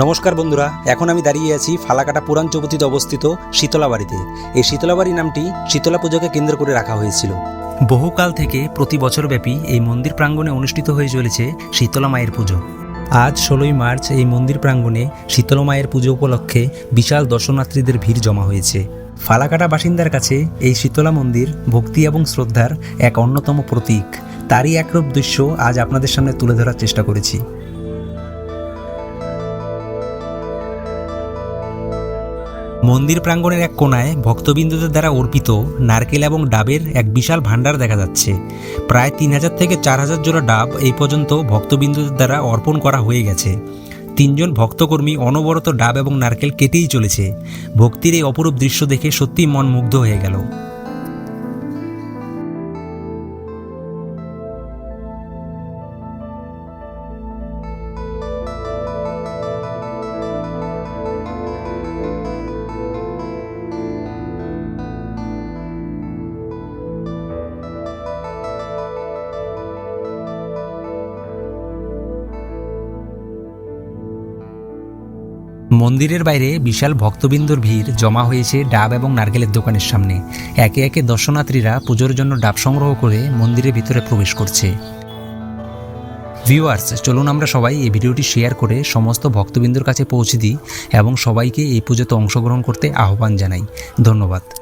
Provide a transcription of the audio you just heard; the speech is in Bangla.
নমস্কার বন্ধুরা, এখন আমি দাঁড়িয়ে আছি ফালাকাটা পুরাণ চৌপতিতে অবস্থিত শীতলা বাড়িতে এই শীতলা বাড়ি নামটি শীতলা পুজোকে কেন্দ্র করে রাখা হয়েছিল। বহুকাল থেকে প্রতি বছর ব্যাপী এই মন্দির প্রাঙ্গণে অনুষ্ঠিত হয়ে চলেছে শীতলা মায়ের পুজো। আজ ষোলোই মার্চ এই মন্দির প্রাঙ্গণে শীতলা মায়ের পুজো উপলক্ষে বিশাল দর্শনার্থীদের ভিড় জমা হয়েছে। ফালাকাটা বাসিন্দার কাছে এই শীতলা মন্দির ভক্তি এবং শ্রদ্ধার এক অন্যতম প্রতীক। তারই একরূপ দৃশ্য আজ আপনাদের সামনে তুলে ধরার চেষ্টা করেছি। মন্দির প্রাঙ্গণের এক কোনায় ভক্তবিন্দুদের দ্বারা অর্পিত নারকেল এবং ডাবের এক বিশাল ভাণ্ডার দেখা যাচ্ছে। প্রায় তিন হাজার থেকে চার হাজার জোড়া ডাব এই পর্যন্ত ভক্তবিন্দুদের দ্বারা অর্পণ করা হয়ে গেছে। তিনজন ভক্তকর্মী অনবরত ডাব এবং নারকেল কেটেই চলেছে। ভক্তির এই অপরূপ দৃশ্য দেখে সত্যিই মন মুগ্ধ হয়ে গেল। মন্দিরের বাইরে বিশাল ভক্তবৃন্দর ভিড় জমা হয়েছে ডাব এবং নারকেলের দোকানের সামনে। একে একে দর্শনার্থীরা পুজোর জন্য ডাব সংগ্রহ করে মন্দিরের ভিতরে প্রবেশ করছে। ভিউয়ার্স, চলুন আমরা সবাই এই ভিডিওটি শেয়ার করে সমস্ত ভক্তবৃন্দর কাছে পৌঁছে দিই এবং সবাইকে এই পুজোতে অংশগ্রহণ করতে আহ্বান জানাই। ধন্যবাদ।